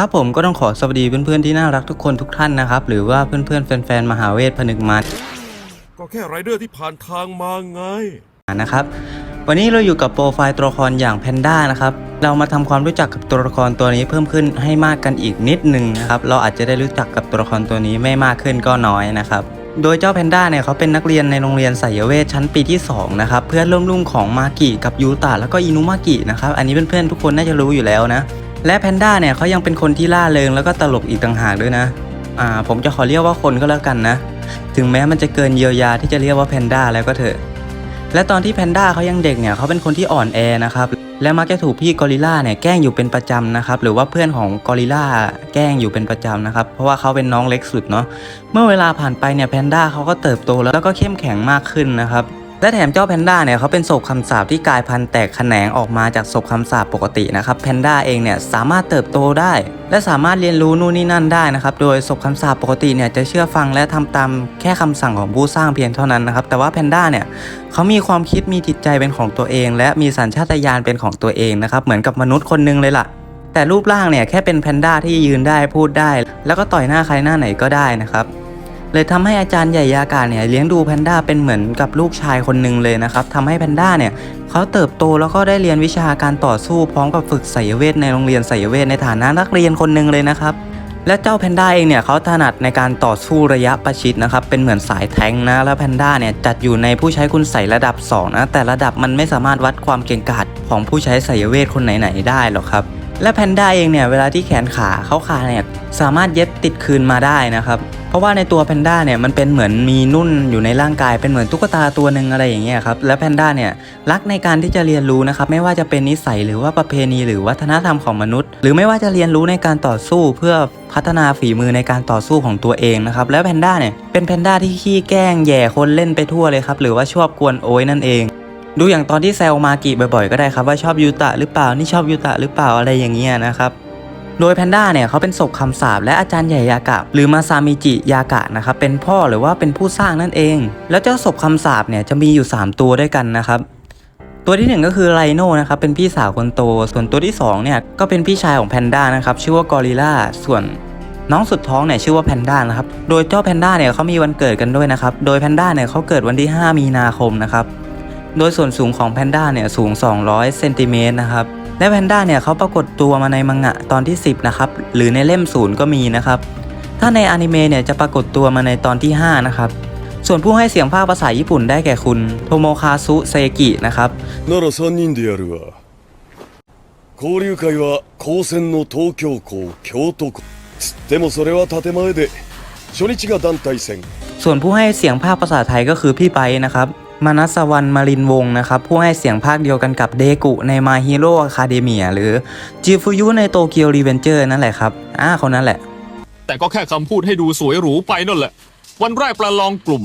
ครับผมก็ต้องขอสวัสดีเพื่อนๆที่น่ารักทุกคนทุกท่านนะครับ หรือว่าเพื่อนๆแฟนๆมหาเวทผนึกมารก็แค่ไรเดอร์ที่ผ่านทางมาไงนะครับ วันนี้เราอยู่กับโปรไฟล์ตัวละครอย่างแพนด้านะครับ เรามาทำความรู้จักกับตัวละครตัวนี้เพิ่มขึ้นให้มากกันอีกนิดนึงนะครับ เราอาจจะได้รู้จักกับตัวละครตัวนี้ไม่มากขึ้นก็น้อยนะครับโดยเจ้าแพนด้าเนี่ยเขาเป็นนักเรียนในโรงเรียนไสยเวทชั้นปีที่สองนะครับเพื่อนร่วมรุ่นของมากิกับยูตะแล้วก็อินุมากินะครับอันนี้เพื่อนๆทุกคนน่าจะรู้อยู่แล้วนะ และแพนด้าเนี่ยเขายังเป็นคนที่ล่าเริงแล้วก็ตลกอีกต่างหากด้วยนะ อ่า ผมจะขอเรียกว่าคนก็แล้วกันนะ ถึงแม้มันจะเกินเยียวยาที่จะเรียกว่าแพนด้าแล้วก็เถอะ และตอนที่แพนด้าเขายังเด็กเนี่ยเขาเป็นคนที่อ่อนแอนะครับ และมักจะถูกพี่กอริลลาเนี่ยแกล้งอยู่เป็นประจำนะครับ หรือว่าเพื่อนของกอริลลาแกล้งอยู่เป็นประจำนะครับ เพราะว่าเขาเป็นน้องเล็กสุดเนาะ เมื่อเวลาผ่านไปเนี่ยแพนด้าเขาก็เติบโตแล้วก็เข้มแข็งมากขึ้นนะครับ และแถมเจ้าแพนด้าเนี่ยเขาเป็นศพคำสาปที่กลายพันธุ์แตกแขนงออกมาจากศพคำสาปปกตินะครับแพนด้าเองเนี่ยสามารถเติบโตได้ และสามารถเรียนรู้นู่นนี่นั่นได้นะครับโดยศพคำสาปปกติเนี่ยจะเชื่อฟังและทำตามแค่คำสั่งของผู้สร้างเพียงเท่านั้นนะครับแต่ว่าแพนด้าเนี่ยเขามีความคิดมีจิตใจเป็นของตัวเอง และมีสัญชาตญาณเป็นของตัวเองนะครับเหมือนกับมนุษย์คนหนึงเลยล่ะแต่รูปร่างเนี่ยแค่เป็นแพนด้าที่ยืนได้พูดได้ แล้วก็ต่อยหน้าใครหน้าไหนก็ได้นะครับ เลยทำให้อาจารย์ใหญ่ยากาเนี่ยเลี้ยงดูแพนด้าเป็นเหมือนกับลูกชายคนหนึ่งเลยนะครับทำให้แพนด้าเนี่ยเขาเติบโตแล้วก็ได้เรียนวิชาการต่อสู้พร้อมกับฝึกไสยเวทในโรงเรียนไสยเวทในฐานะนักเรียนคนหนึ่งเลยนะครับและเจ้าแพนด้าเองเนี่ยเขาถนัดในการต่อสู้ระยะประชิดนะครับเป็นเหมือนสายแทงนะแล้วแพนด้าเนี่ยจัดอยู่ในผู้ใช้คุณใส่ระดับ2นะแต่ระดับมันไม่สามารถวัดความเก่งกาจของผู้ใช้ไสยเวทคนไหนๆได้หรอกครับและแพนด้าเองเนี่ยเวลาที่แขนขาเขาขาเนี่ยสามารถเย็บติดคืนมาได้นะครับ เพราะว่าในตัวแพนด้าเนี่ยมันเป็นเหมือนมีนุ่นอยู่ในร่างกายเป็นเหมือนตุ๊กตาตัวหนึ่งอะไรอย่างเงี้ยครับและแพนด้าเนี่ยรักในการที่จะเรียนรู้นะครับไม่ว่าจะเป็นนิสัยหรือว่าประเพณีหรือวัฒนธรรมของมนุษย์ หรือไม่ว่าจะเรียนรู้ในการต่อสู้เพื่อพัฒนาฝีมือในการต่อสู้ของตัวเองนะครับแล้วแพนด้าเนี่ยเป็นแพนด้าที่ขี้แกล้งแย่คนเล่นไปทั่วเลยครับหรือว่าชอบกวนโอยนั่นเองดูอย่างตอนที่แซวมากิบ่อยๆ ก็ได้ครับว่าชอบยูตะหรือเปล่านี่ชอบยูตะหรือเปล่าอะไรอย่างเงี้ยนะครับ โดยแพนด้าเนี่ยเขาเป็นศพคำสาปและอาจารย์ใหญ่ยากะ หรือมาซามิจิยากะนะครับเป็นพ่อหรือว่าเป็นผู้สร้างนั่นเอง แล้วเจ้าศพคำสาปเนี่ยจะมีอยู่ 3 ตัวด้วยกันนะครับตัวที่หนึ่งก็คือไลโน่นะครับเป็นพี่สาวคนโต ส่วนตัวที่สองเนี่ยก็เป็นพี่ชายของแพนด้านะครับชื่อว่ากอริลลาส่วนน้องสุดท้องเนี่ยชื่อว่าแพนด้านะครับโดยเจ้าแพนด้าเนี่ยเขามีวันเกิดกันด้วยนะครับโดยแพนด้าเนี่ยเขาเกิดวันที่ 5 มีนาคมนะครับโดยส่วนสูงของแพนด้าเนี่ยสูง 200เซนติเมตรนะครับ และแพนด้าเนี่ยเขาปรากฏตัวมาในมังงะตอนที่ 10 นะครับ หรือในเล่มศูนย์ก็มีนะครับ ถ้าในอนิเมะเนี่ยจะปรากฏตัวมาในตอนที่ 5 นะครับ ส่วนผู้ให้เสียงภาคภาษาญี่ปุ่นได้แก่คุณโทโมคาซุเซกินะครับ なら3人でやるわ交流会は高専の東京校京都校つってもそれは建前で初日が団体戦 ส่วนผู้ให้เสียงภาคภาษาไทยก็คือพี่ไปนะครับ มานัสวรรณมารินวงศ์นะครับผู้ให้เสียงภาคเดียวกันกับเดกุใน My Hero Academia หรือจิฟุยุในโตเกียวรีเวนเจอร์นั่นแหละครับอ่าคนนั้นแหละ แต่ก็แค่คำพูดให้ดูสวยหรูไปนั่นแหละ วันแรกประลองกลุ่ม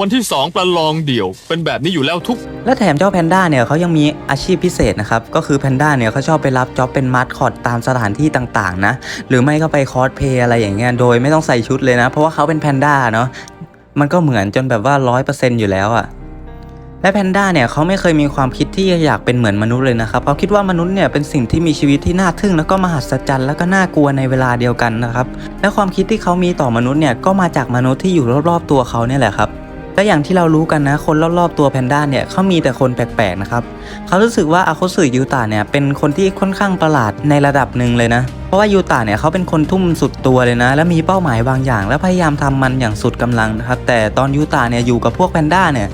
วันที่สองประลองเดี่ยว เป็นแบบนี้อยู่แล้วทุก และแถมเจ้าแพนด้าเนี่ยเขายังมีอาชีพพิเศษนะครับ ก็คือแพนด้าเนี่ยเขาชอบไปรับจ็อบเป็นมาสคอตตามสถานที่ต่างๆ นะ หรือไม่ก็ไปคอสเพลย์อะไรอย่างเงี้ยโดยไม่ต้องใส่ชุดเลยนะ เพราะว่าเขาเป็นแพนด้าเนาะมันก็เหมือนจนแบบว่าร้อยเปอร์เซ็นต์อยู่แล้วอะ และแพนด้าเนี่ยเขาไม่เคยมีความคิดที่จะอยากเป็นเหมือนมนุษย์เลยนะครับเขาคิดว่ามนุษย์เนี่ยเป็นสิ่งที่มีชีวิตที่น่าทึ่งแล้วก็มหัศจรรย์แล้วก็น่ากลัวในเวลาเดียวกันนะครับและความคิดที่เขามีต่อมนุษย์เนี่ยก็มาจากมนุษย์ที่อยู่รอบๆตัวเขาเนี่ยแหละครับและอย่างที่เรารู้กันนะคนรอบๆตัวแพนด้าเนี่ยเขามีแต่คนแปลกๆนะครับเขารู้สึกว่าอาโคสึยูตะเนี่ยเป็นคนที่ค่อนข้างประหลาดในระดับหนึ่งเลยนะ ราะว่ายูตะเนี่ยเขาเป็นคนทุ่มสุดตัวเลยนะ และมีเป้าหมายบางอย่าง และพยายามทำมันอย่างสุดกำลังนะครับแต่ตอนยูตะเนี่ยอยู่กับพวกแพนด้าเนี่ย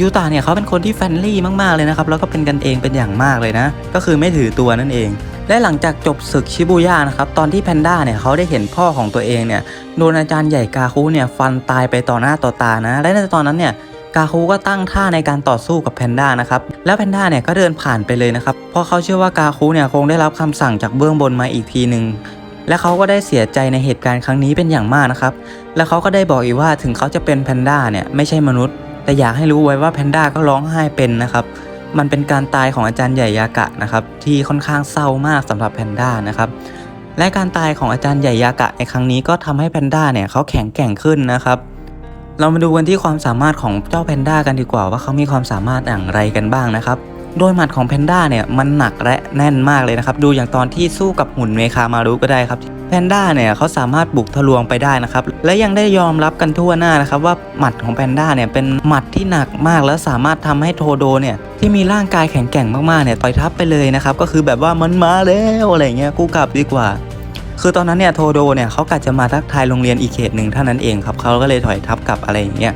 ยูตะเนี่ยเขาเป็นคนที่แฟนลี่มากๆเลยนะครับแล้วก็เป็นกันเองเป็นอย่างมากเลยนะ ก็คือไม่ถือตัวนั่นเอง และหลังจากจบศึกชิบูย่านะครับตอนที่แพนด้าเนี่ยเขาได้เห็นพ่อของตัวเองเนี่ยโดนอาจารย์ใหญ่กาคุเนี่ยฟันตายไปต่อหน้าต่อตานะ และในตอนนั้นเนี่ย กาคูก็ตั้งท่าในการต่อสู้กับแพนด้านะครับ แล้วแพนด้าเนี่ยก็เดินผ่านไปเลยนะครับ เพราะเขาเชื่อว่ากาคูเนี่ยคงได้รับคำสั่งจากเบื้องบนมาอีกทีหนึ่งและเขาก็ได้เสียใจในเหตุการณ์ครั้งนี้เป็นอย่างมากนะครับ และเขาก็ได้บอกอีกว่าถึงเขาจะเป็นแพนด้าเนี่ยไม่ใช่มนุษย์ แต่อยากให้รู้ไว้ว่าแพนด้าก็ร้องไห้เป็นนะครับ มันเป็นการตายของอาจารย์ใหญ่ยากะนะครับที่ค่อนข้างเศร้ามากสำหรับแพนด้านะครับและการตายของอาจารย์ใหญ่ยากะในครั้งนี้ก็ทำให้แพนด้าเนี่ยเขาแข็งแกร่งขึ้นนะครับ เรามาดูกันที่ความสามารถของเจ้าแพนด้ากันดีกว่าว่าเขามีความสามารถอย่างไรกันบ้างนะครับ โดยหมัดของแพนด้าเนี่ยมันหนักและแน่นมากเลยนะครับ ดูอย่างตอนที่สู้กับหุ่นเมคามารุก็ได้ครับแพนด้าเนี่ยเขาสามารถบุกทะลวงไปได้นะครับ และยังได้ยอมรับกันทั่วหน้านะครับว่าหมัดของแพนด้าเนี่ยเป็นหมัดที่หนักมากและสามารถทำให้โทโดเนี่ยที่มีร่างกายแข็งแกร่งมากๆเนี่ยต่อยทับไปเลยนะครับก็คือแบบว่ามันมาแล้วอะไรเงี้ยกูกลับดีกว่า คือตอนนั้นเนี่ยโทโดเนี่ยเขากะจะมาทักทายโรงเรียนอีกเขตหนึ่งเท่านั้นเองครับเขาก็เลยถอยทับกลับอะไรอย่างเงี้ย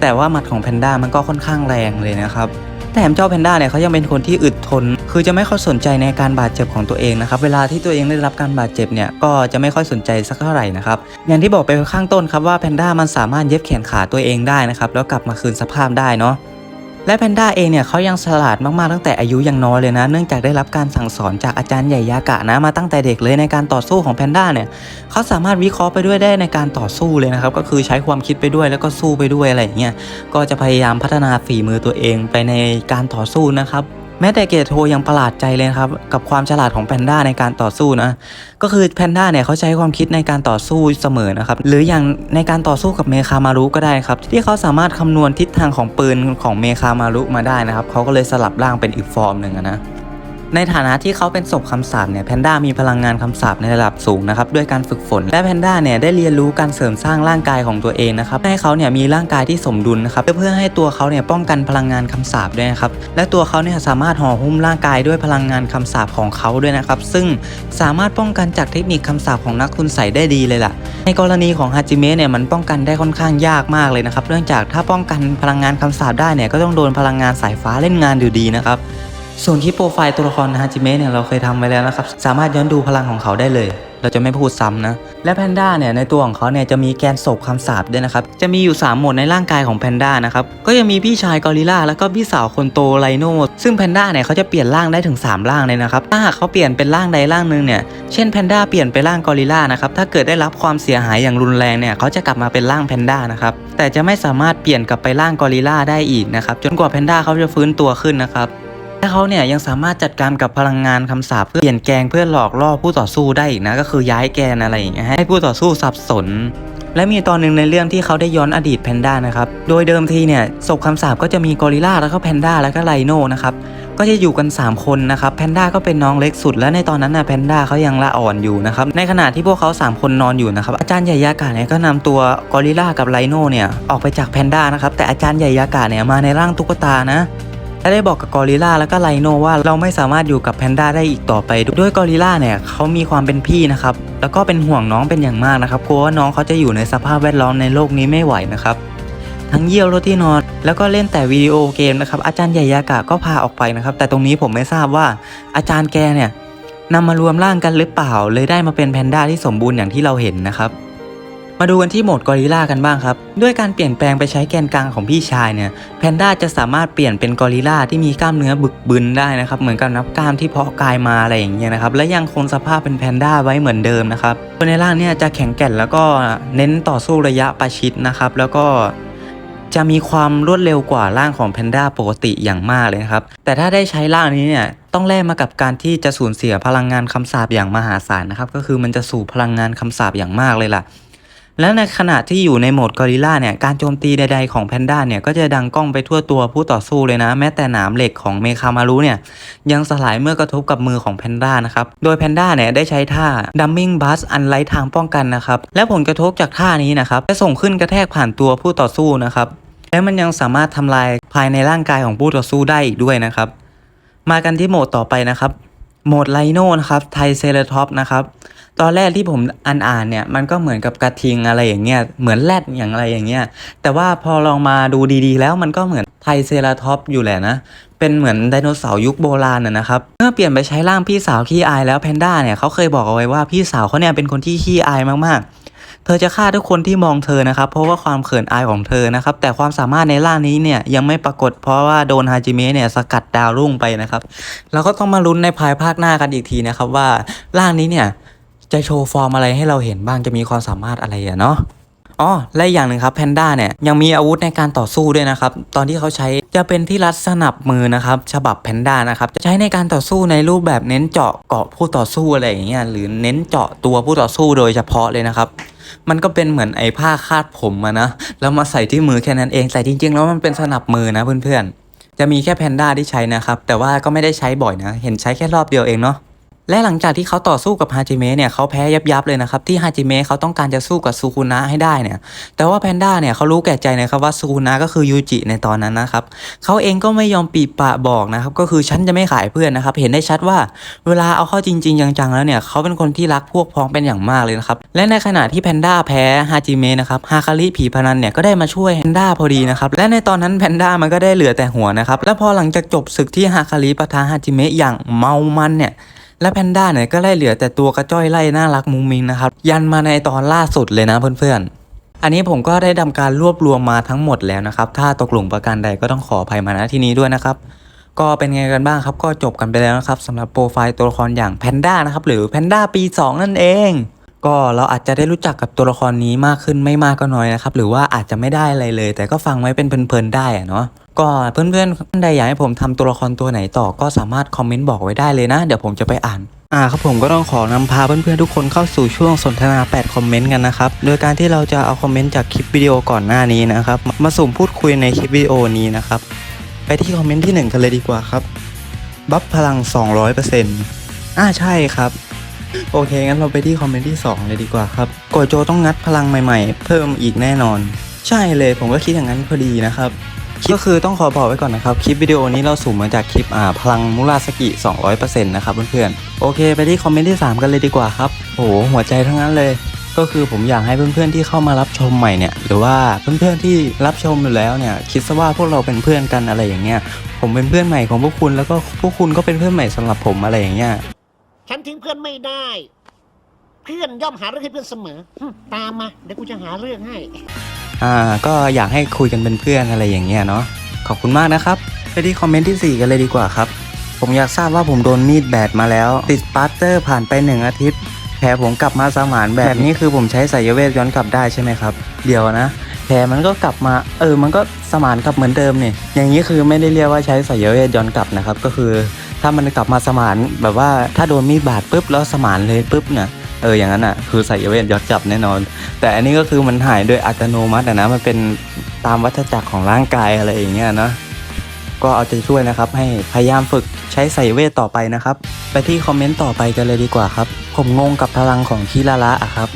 แต่ว่าหมัดของแพนด้ามันก็ค่อนข้างแรงเลยนะครับแถมเจ้าแพนด้าเนี่ยเขายังเป็นคนที่อึดทน คือจะไม่ค่อยสนใจในการบาดเจ็บของตัวเองนะครับเวลาที่ตัวเองได้รับการบาดเจ็บเนี่ยก็จะไม่ค่อยสนใจสักเท่าไหร่นะครับอย่างที่บอกไปข้างต้นครับว่าแพนด้ามันสามารถเย็บแขนขาตัวเองได้นะครับแล้วกลับมาคืนสภาพได้เนาะ และแพนด้าเองเนี่ยเขายังฉลาดมากๆตั้งแต่อายุยังน้อยเลยนะ เนื่องจากได้รับการสั่งสอนจากอาจารย์ใหญ่ยากะนะมาตั้งแต่เด็กเลยในการต่อสู้ของแพนด้าเนี่ยเขาสามารถวิเคราะห์ไปด้วยได้ในการต่อสู้เลยนะครับก็คือใช้ความคิดไปด้วยแล้วก็สู้ไปด้วยอะไรอย่างเงี้ยก็จะพยายามพัฒนาฝีมือตัวเองไปในการต่อสู้นะครับ แม้แต่เกตโทยังประหลาดใจเลยครับกับความฉลาดของแพนด้าในการต่อสู้นะก็คือแพนด้าเนี่ยเขาใช้ความคิดในการต่อสู้เสมอนะครับหรืออย่างในการต่อสู้กับเมคามารุก็ได้ครับที่เขาสามารถคำนวณทิศทางของปืนของเมคามารุมาได้นะครับเขาก็เลยสลับร่างเป็นอีกฟอร์มหนึ่งนะ ในฐานะที่เขาเป็นศพคำสาปเนี่ยแพนด้ามีพลังงานคำสาปในระดับสูงนะครับด้วยการฝึกฝน และแพนด้าเนี่ยได้เรียนรู้การเสริมสร้างร่างกายของตัวเองนะครับให้เขาเนี่ยมีร่างกายที่สมดุลนะครับเพื่อให้ตัวเขาเนี่ยป้องกันพลังงานคำสาปด้วยนะครับและตัวเขาเนี่ยสามารถห่อหุ้มร่างกายด้วยพลังงานคำสาปของเขาด้วยนะครับซึ่งสามารถป้องกันจากเทคนิคคำสาปของนักคุณใส่ได้ดีเลยล่ะ ในกรณีของฮาจิเมะเนี่ยมันป้องกันได้ค่อนข้างยากมากเลยนะครับเนื่องจากถ้าป้องกันพลังงานคำสาปได้เนี่ยก็ต้องโดนพลังงานสายฟ้าเล่นงานอยู่ดีนะครับ ส่วนที่โปรไฟล์ตัวละครฮาจิเมะเนี่ยเราเคยทำไว้แล้วนะครับ สามารถย้อนดูพลังของเขาได้เลย เราจะไม่พูดซ้ำนะ และแพนด้าเนี่ยในตัวของเขาเนี่ยจะมีแกนศกคำสาปด้วยนะครับ จะมีอยู่ 3 หมดในร่างกายของแพนด้านะครับ ก็ยังมีพี่ชายกอริลลาแล้วก็พี่สาวคนโตไลโนซึ่งแพนด้าเนี่ยเขาจะเปลี่ยนร่างได้ถึง 3 ร่างเลยนะครับ ถ้าหากเขาเปลี่ยนเป็นร่างใดร่างหนึ่งเนี่ย เช่นแพนด้าเปลี่ยนไปร่างกอริลลานะครับ ถ้าเกิดได้รับความเสียหายอย่างรุนแรงเนี่ยเขาจะกลับมาเป็นร่างแพนด้านะครับ แต่จะไม่สามารถเปลี่ยนกลับไปร่างกอริลลาได้อีกนะครับ จนกว่าแพนด้าเขาจะฟื้นตัวขึ้นนะครับ และเขาเนี่ยยังสามารถจัดการกับพลังงานคำสาปเพื่อเปลี่ยนแกงเพื่อหลอกล่อผู้ต่อสู้ได้อีกนะก็คือย้ายแกนอะไรอย่างเงี้ยให้ผู้ต่อสู้สับสน และมีตอนหนึ่งในเรื่องที่เขาได้ย้อนอดีตแพนด้านะครับ โดยเดิมทีเนี่ยศพคำสาปก็จะมีกอริลลาแล้วก็แพนด้าแล้วก็ไลโนนะครับก็จะอยู่กัน 3 คนนะครับแพนด้าก็เป็นน้องเล็กสุด และในตอนนั้นน่ะแพนด้าเขายังละอ่อนอยู่นะครับในขณะที่พวกเขา 3 คนนอนอยู่นะครับอาจารย์ใหญ่ยากาเนี่ยก็นำตัวกอริลลากับไลโน่เนี่ยออกไปจากแพนด้านะครับแต่อาจารย์ใหญ่ยากาเนี่ยมาในร่างตุ๊กตานะ และได้บอกกับกอริลลาแล้วก็ไลโนว่าเราไม่สามารถอยู่กับแพนด้าได้อีกต่อไปด้วยกอริลลาเนี่ยเขามีความเป็นพี่นะครับแล้วก็เป็นห่วงน้องเป็นอย่างมากนะครับกลัวว่าน้องเขาจะอยู่ในสภาพแวดล้อมในโลกนี้ไม่ไหวนะครับทั้งเยี่ยวรถที่นอน แล้วก็เล่นแต่วิดีโอเกมนะครับอาจารย์ใหญ่ยากะก็พาออกไปนะครับ แต่ตรงนี้ผมไม่ทราบว่า อาจารย์แกเนี่ยนำมารวมร่างกันหรือเปล่า เลยได้มาเป็นแพนด้าที่สมบูรณ์อย่างที่เราเห็นนะครับ มาดูกันที่โหมดกอริลลากันบ้างครับ ด้วยการเปลี่ยนแปลงไปใช้แกนกลางของพี่ชายเนี่ยแพนด้าจะสามารถเปลี่ยนเป็นกอริลลาที่มีกล้ามเนื้อบึกบึนได้นะครับเหมือนกับนับกล้ามที่เพาะกายมาอะไรอย่างเงี้ยนะครับและยังคงสภาพเป็นแพนด้าไว้เหมือนเดิมนะครับตัวในร่างเนี่ยจะแข็งแกร่งแล้วก็เน้นต่อสู้ระยะประชิดนะครับแล้วก็จะมีความรวดเร็วกว่าร่างของแพนด้าปกติอย่างมากเลยนะครับ แต่ถ้าได้ใช้ร่างนี้เนี่ยต้องแลกมากับการที่จะสูญเสียพลังงานคำสาปอย่างมหาศาลนะครับ ก็คือมันจะสูบพลังงานคำสาปอย่างมากเลยล่ะ และในขณะที่อยู่ในโหมดกอริลลาเนี่ย การโจมตีใดๆของแพนด้าเนี่ย ก็จะดังกล้องไปทั่วตัวผู้ต่อสู้เลยนะ แม้แต่หนามเหล็กของเมคามารุเนี่ย ยังสลายเมื่อกระทบกับมือของแพนด้านะครับ โดยแพนด้าเนี่ยได้ใช้ท่าดัมมิงบัสอันไร้ทางป้องกันนะครับ และผลกระทบจากท่านี้นะครับจะส่งขึ้นกระแทกผ่านตัวผู้ต่อสู้นะครับ และมันยังสามารถทำลายภายในร่างกายของผู้ต่อสู้ได้อีกด้วยนะครับ มากันที่โหมดต่อไปนะครับ โหมดไลโนนะครับ ไทเซเลท็อปนะครับ ตอนแรกที่ผมอ่านอ่านเนี่ยมันก็เหมือนกับกระทิงอะไรอย่างเงี้ยเหมือนแรดอย่างอะไรอย่างเงี้ยแต่ว่าพอลองมาดูดีๆ แล้วมันก็เหมือนไทเซราท็อปอยู่แหละนะเป็นเหมือนไดโนเสาร์ยุคโบราณนะนะครับเมื่อเปลี่ยนไปใช้ร่างพี่สาวขี้อายแล้วแพนด้าเนี่ยเขาเคยบอกเอาไว้ว่าพี่สาวเขาเนี่ยเป็นคนที่ขี้อายมากๆ เธอจะฆ่าทุกคนที่มองเธอนะครับ เพราะว่าความเขินอายของเธอนะครับ แต่ความสามารถในร่างนี้เนี่ยยังไม่ปรากฏเพราะว่าโดนฮาจิเมะเนี่ยสกัดดาวรุ่งไปนะครับเราก็ต้องมาลุ้นในภายภาคหน้ากันอีกทีนะครับว่าร่างนี้เนี่ย จะโชว์ฟอร์มอะไรให้เราเห็นบ้างจะมีความสามารถอะไรอะเนาะอ๋อและอีกอย่างหนึ่งครับแพนด้าเนี่ยยังมีอาวุธในการต่อสู้ด้วยนะครับ ตอนที่เขาใช้จะเป็นที่รัดสนับมือนะครับ ฉบับแพนด้านะครับจะใช้ในการต่อสู้ในรูปแบบเน้นเจาะเกาะผู้ต่อสู้อะไรอย่างเงี้ยหรือเน้นเจาะตัวผู้ต่อสู้โดยเฉพาะเลยนะครับ มันก็เป็นเหมือนไอ้ผ้าคาดผมอะนะแล้วมาใส่ที่มือแค่นั้นเองแต่จริง ๆ แล้วมันเป็นสนับมือนะเพื่อนๆจะมีแค่แพนด้าที่ใช้นะครับแต่ว่าก็ไม่ได้ใช้บ่อยนะ เห็นใช้แค่รอบเดียวเองเนาะ และหลังจากที่เขาต่อสู้กับฮาจิเมะเนี่ยเขาแพ้ยับยับเลยนะครับที่ฮาจิเมะเขาต้องการจะสู้กับซูคุนะให้ได้เนี่ยแต่ว่าแพนด้าเนี่ยเขารู้แก่ใจนะครับว่าซูคุนะก็คือยูจิในตอนนั้นนะครับเขาเองก็ไม่ยอมปีปะบอกนะครับก็คือฉันจะไม่ขายเพื่อนนะครับเห็นได้ชัดว่าเวลาเอาเข้าจริงๆจังๆแล้วเนี่ยเขาเป็นคนที่รักพวกพ้องเป็นอย่างมากเลยนะครับและในขณะที่แพนด้าแพ้ฮาจิเมะนะครับฮาคาริผีพนันเนี่ยก็ได้มาช่วยแพนด้าพอดีนะครับและในตอนนั้นแพนด้ามันก็ได้เหลือแต่หัวนะครับและพอหลังจากจบศึกที่ฮาคาริปะทะฮาจิเมะอย่างเมามันเนี่ย และแพนด้าเนี่ยก็ไล่เหลือแต่ตัวกระจ้อยไล่น่ารักมุงมิงนะครับ ยันมาในตอนล่าสุดเลยนะเพื่อนๆ อันนี้ผมก็ได้ทำการรวบรวมมาทั้งหมดแล้วนะครับ ถ้าตกหลุมประการใดก็ต้องขออภัยมาณที่นี้ด้วยนะครับ ก็เป็นไงกันบ้างครับ ก็จบกันไปแล้วนะครับสำหรับโปรไฟล์ตัวละครอย่างแพนด้านะครับหรือแพนด้าปี 2 นั่นเอง ก็เราอาจจะได้รู้จักกับตัวละครนี้มากขึ้นไม่มากก็น้อยนะครับ หรือว่าอาจจะไม่ได้อะไรเลย แต่ก็ฟังไว้เป็นเพลินๆได้อะเนาะก็เพื่อนๆท่านใดอยากให้ผมทำตัวละครตัวไหนต่อก็สามารถคอมเมนต์บอกไว้ได้เลยนะ เดี๋ยวผมจะไปอ่านอ่าครับผมก็ต้องขอนำพาเพื่อนๆทุกคนเข้าสู่ช่วงสนทนา 8 คอมเมนต์กันนะครับ โดยการที่เราจะเอาคอมเมนต์จากคลิปวิดีโอก่อนหน้านี้นะครับ มาสุ่มพูดคุยในคลิปวิดีโอนี้นะครับ ไปที่คอมเมนต์ที่ 1 กันเลยดีกว่าครับ บัฟพลัง 200%อ่าใช่ครับ โอเค งั้นเราไปที่คอมเมนต์ที่ 2 เลยดีกว่าครับโกโจต้องงัดพลังใหม่ๆ เพิ่มอีกแน่นอน ใช่เลยผมก็คิดอย่างนั้นพอดีนะครับก็คือต้องขอบอกไว้ก่อนนะครับ คลิปวิดีโอนี้เราสุ่มมาจากคลิปอ่าพลังมุราสกิ 200%นะครับเพื่อนๆ โอเค ไปที่คอมเมนต์ที่ 3 กันเลยดีกว่าครับโอ้โหหัวใจทั้งนั้นเลย ก็คือผมอยากให้เพื่อนๆที่เข้ามารับชมใหม่เนี่ย หรือว่าเพื่อนๆที่รับชมอยู่แล้วเนี่ย คิดซะว่าพวกเราเป็นเพื่อนกันอะไรอย่างเงี้ย ผมเป็นเพื่อนใหม่ของพวกคุณแล้วก็พวกคุณก็เป็นเพื่อนใหม่สำหรับผมอะไรอย่างเงี้ย ฉันทิ้งเพื่อนไม่ได้ เพื่อนย่อมหาเรื่องให้เพื่อนเสมอหึตามมา เดี๋ยวกูจะหาเรื่องให้ อ่าก็อยากให้คุยกันเป็นเพื่อนอะไรอย่างเงี้ยเนาะขอบคุณมากนะครับไปที่คอมเมนต์ที่4 กันเลยดีกว่าครับ ผมอยากทราบว่าผมโดนมีดแบดมาแล้ว ติดปาร์เตอร์ผ่านไป 1 อาทิตย์ แผลผมกลับมาสมานแบบนี้คือผมใช้สายเวทย้อนกลับได้ใช่ไหมครับ เดี๋ยวนะ แผลมันก็กลับมาเออมันก็สมานกลับเหมือนเดิมเนี่ยอย่างนี้คือไม่ได้เรียกว่าใช้สายเวทย้อนกลับนะครับ ก็คือ ถ้ามันกลับมาสมานแบบว่าถ้าโดนมีดบาดปุ๊บแล้วสมานเลยปุ๊บเนี่ยเอออย่างนั้นอะคือใสายเวทย้อนกลับแน่นอน แต่อันนี้ก็คือมันหายโดยอัตโนมัติะนะมันเป็นตามวัฏจักรของร่างกายอะไรอย่างเงี้ยนะก็เอาใจช่วยนะครับ ให้พยายามฝึกใช้ใส่เวทต่อไปนะครับ ไปที่คอมเมนต์ต่อไปกันเลยดีกว่าครับ ผมงงกับพลังของคิราระอะครับ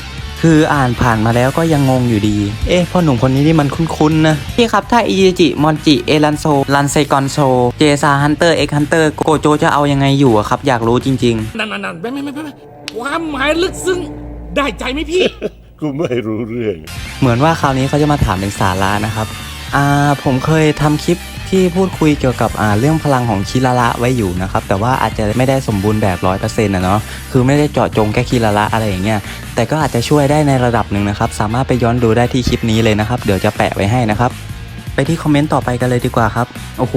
คืออ่านผ่านมาแล้วก็ยังงงอยู่ดี เอ๊ะพ่อหนุ่มคนนี้นี่มันคุ้นๆนะพี่ครับถ้าอิจิมอนจิเอรันโซรันเซกอนโซเจซาฮันเตอร์เอ็กฮันเตอร์โกโจจะเอายังไงอยู่อะครับ อยากรู้จริงๆ นั่นนั่นนั่นไม่ไม่ไม่ไม่ไม่ความหมายลึกซึ้งได้ใจไหมพี่ กูไม่รู้เรื่อง เหมือนว่าคราวนี้เขาจะมาถามเป็นสาระนะครับ อ่าผมเคยทำคลิป ที่พูดคุยเกี่ยวกับเรื่องพลังของคิราระไว้อยู่นะครับ แต่ว่าอาจจะไม่ได้สมบูรณ์แบบร้อยเปอร์เซ็นต์นะเนาะคือไม่ได้เจาะจงแค่คิราระอะไรอย่างเงี้ยแต่ก็อาจจะช่วยได้ในระดับหนึ่งนะครับ สามารถไปย้อนดูได้ที่คลิปนี้เลยนะครับ เดี๋ยวจะแปะไว้ให้นะครับ ไปที่คอมเมนต์ต่อไปกันเลยดีกว่าครับ โอ้โห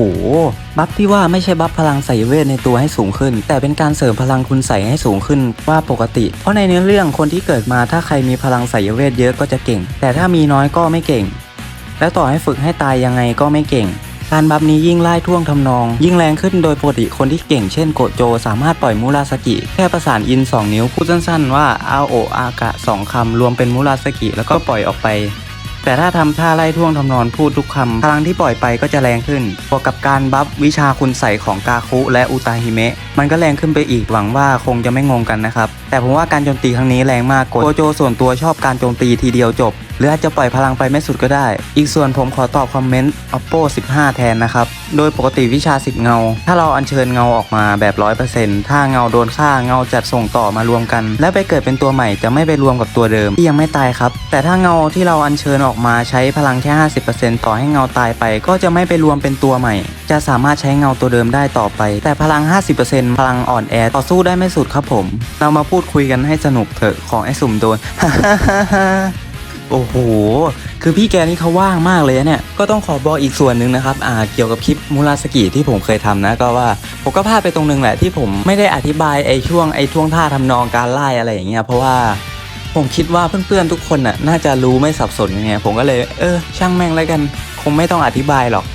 บัฟที่ว่าไม่ใช่บัฟพลังใส่เวทในตัวให้สูงขึ้น แต่เป็นการเสริมพลังคุณใส่ให้สูงขึ้นว่าปกติ เพราะในเนื้อเรื่องคนที่เกิดมาถ้าใครมีพลังใส่เวทเยอะก็จะเก่ง แต่ถ้ามีน้อยก็ไม่เก่ง แล้วต่อให้ฝึกให้ตายยังไงก็ไม่เก่ง การบัฟนี้ยิ่งไล่ท่วงทำนอง ยิ่งแรงขึ้นโดยปกติคนที่เก่งเช่นโกโจ สามารถปล่อยมูราสกิแค่ประสานอิน 2 นิ้วพูดสั้นๆว่าอาโออากะ 2คำรวมเป็นมูราสกิแล้วก็ปล่อยออกไป แต่ถ้าทำท่าไล่ท่วงทำนองพูดทุกคำพลังที่ปล่อยไปก็จะแรงขึ้นบวกกับการบัฟวิชาคุณใส่ของกาคุและอุตาฮิเมะมันก็แรงขึ้นไปอีกหวังว่าคงจะไม่งงกันนะครับ แต่ผมว่าการโจมตีครั้งนี้แรงมากโกโจส่วนตัวชอบการโจมตีทีเดียวจบ หรืออาจจะปล่อยพลังไปไม่สุดก็ได้ อีกส่วนผมขอตอบคอมเมนต์ oppo 15 แทนนะครับ โดยปกติวิชา 10 เงา ถ้าเราอัญเชิญเงาออกมาแบบ 100%ถ้าเงาโดนฆ่าเงาจัดส่งต่อมารวมกัน และไปเกิดเป็นตัวใหม่จะไม่ไปรวมกับตัวเดิมที่ยังไม่ตายครับ แต่ถ้าเงาที่เราอัญเชิญออกมาใช้พลังแค่ 50%ต่อให้เงาตายไป ก็จะไม่ไปรวมเป็นตัวใหม่ จะสามารถใช้เงาตัวเดิมได้ต่อไป แต่พลัง 50%พลังอ่อนแอต่อสู้ได้ไม่สุดครับผม เรามาพูดคุยกันให้สนุกเถอะของไอ้สุ่มโดนโอ้โห คือพี่แกนี่เขาว่างมากเลยเนี่ย ก็ต้องขอบอกอีกส่วนหนึ่งนะครับอ่าเกี่ยวกับคลิปมูราสกิที่ผมเคยทำนะ ก็ว่าผมก็พลาดไปตรงนึงแหละที่ผมไม่ได้อธิบายไอ้ช่วงไอ้ช่วงท่าทำนองการไล่อะไรอย่างเงี้ย เพราะว่า ผมคิดว่าเพื่อนๆทุกคนน่ะน่าจะรู้ไม่สับสนยังไงผมก็เลยเออ ช่างแม่งแล้วกัน คงไม่ต้องอธิบายหรอก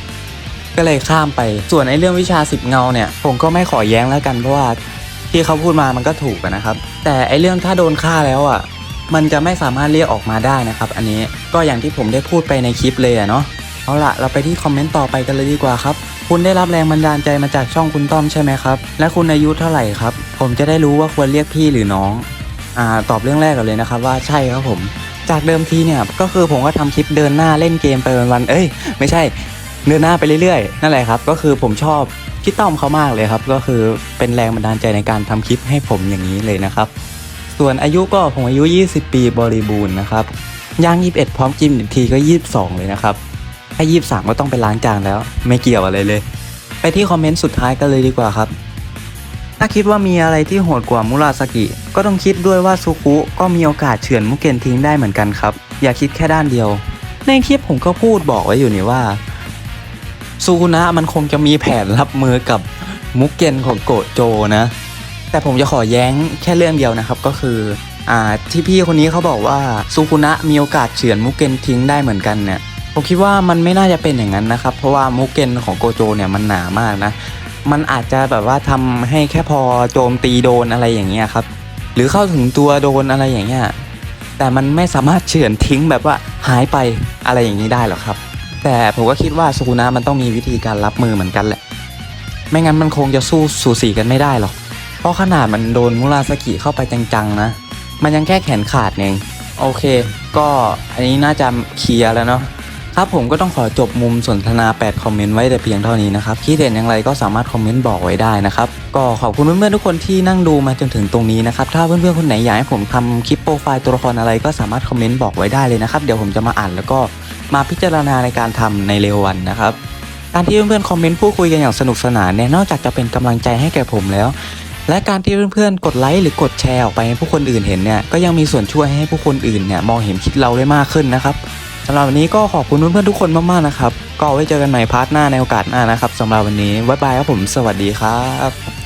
ก็เลยข้ามไป ส่วนไอ้เรื่องวิชาสิบเงาเนี่ย ผมก็ไม่ขอแย้งแล้วกันเพราะว่าที่เขาพูดมามันก็ถูกนะครับ แต่ไอ้เรื่องถ้าโดนฆ่าแล้วอะ มันจะไม่สามารถเรียกออกมาได้นะครับ อันนี้ก็อย่างที่ผมได้พูดไปในคลิปเลยอะเนาะเอาละเราไปที่คอมเมนต์ต่อไปกันเลยดีกว่าครับ คุณได้รับแรงบันดาลใจมาจากช่องคุณต้อมใช่ไหมครับ และคุณอายุเท่าไหร่ครับ ผมจะได้รู้ว่าควรเรียกพี่หรือน้อง อ่าตอบเรื่องแรกก่อนเลยนะครับว่าใช่ครับผม จากเดิมทีเนี่ยก็คือผมก็ทำคลิปเดินหน้าเล่นเกมไปวันๆเอ้ย ไม่ใช่เดินหน้าไปเรื่อยๆ นั่นแหละครับ ก็คือผมชอบพี่ต้อมเขามากเลยครับ ก็คือเป็นแรงบันดาลใจในการทำคลิปให้ผมอย่างนี้เลยนะครับ ส่วนอายุก็ผมอายุ 20 ปีบริบูรณ์นะครับย่าง 21 พร้อมกินทีก็ 22 เลยนะครับถ้า23 ก็ต้องไปล้างจานแล้ว ไม่เกี่ยวอะไรเลย ไปที่คอมเมนต์สุดท้ายกันเลยดีกว่าครับ ถ้าคิดว่ามีอะไรที่โหดกว่ามุราสกิ ก็ต้องคิดด้วยว่าซูคุก็มีโอกาสเฉือนมุกเกนทิ้งได้เหมือนกันครับ อย่าคิดแค่ด้านเดียว ในคลิปผมก็พูดบอกไว้อยู่นี่ว่าซูคุนะมันคงจะมีแผนรับมือกับมุกเกนของโกโจนะ แต่ผมจะขอแย้งแค่เรื่องเดียวนะครับก็คืออ่าที่พี่คนนี้เขาบอกว่าซูคุนะมีโอกาสเฉือนมุกเกนทิ้งได้เหมือนกันเนี่ยผมคิดว่ามันไม่น่าจะเป็นอย่างนั้นนะครับ เพราะว่ามุกเกนของโกโจเนี่ยมันหนามากนะ มันอาจจะแบบว่าทำให้แค่พอโจมตีโดนอะไรอย่างเงี้ยครับ หรือเข้าถึงตัวโดนอะไรอย่างเงี้ยแต่มันไม่สามารถเฉือนทิ้งแบบว่าหายไปอะไรอย่างนี้ได้หรอกครับ แต่ผมก็คิดว่าซูคุนะมันต้องมีวิธีการรับมือเหมือนกันแหละ ไม่งั้นมันคงจะสู้สูสีกันไม่ได้หรอก เพราะขนาดมันโดนมุราสกิเข้าไปจังๆนะ มันยังแค่แขนขาดเอง โอเค ก็อันนี้น่าจะเคลียร์แล้วเนาะ ครับผมก็ต้องขอจบมุมสนทนา 8 คอมเมนต์ไว้แต่เพียงเท่านี้นะครับคิดเห็นอย่างไรก็สามารถคอมเมนต์บอกไว้ได้นะครับ ก็ขอบคุณเพื่อนๆทุกคนที่นั่งดูมาจนถึงตรงนี้นะครับ ถ้าเพื่อนๆคนไหนอยากให้ผมทำคลิปโปรไฟล์ตัวละครอะไรก็สามารถคอมเมนต์บอกไว้ได้เลยนะครับเดี๋ยวผมจะมาอ่านแล้วก็มาพิจารณาในการทำในเร็ววันนะครับการที่เพื่อนๆคอมเมนต์พูดคุยกันอย่างสนุกสนานเนี่ยนอกจากจะเป็นกำลังใจให้แก่ผมแล้ว และการที่เพื่อนๆกดไลค์หรือกดแชร์ออกไปให้ผู้คนอื่นเห็นเนี่ยก็ยังมีส่วนช่วยให้ผู้คนอื่นเนี่ยมองเห็นคลิปเราได้มากขึ้นนะครับ สำหรับวันนี้ก็ขอบคุณเพื่อนๆทุกคนมากๆนะครับ ก็ไว้เจอกันใหม่พาร์ทหน้าในโอกาสหน้านะครับสำหรับวันนี้บ๊ายบายครับผมสวัสดีครับ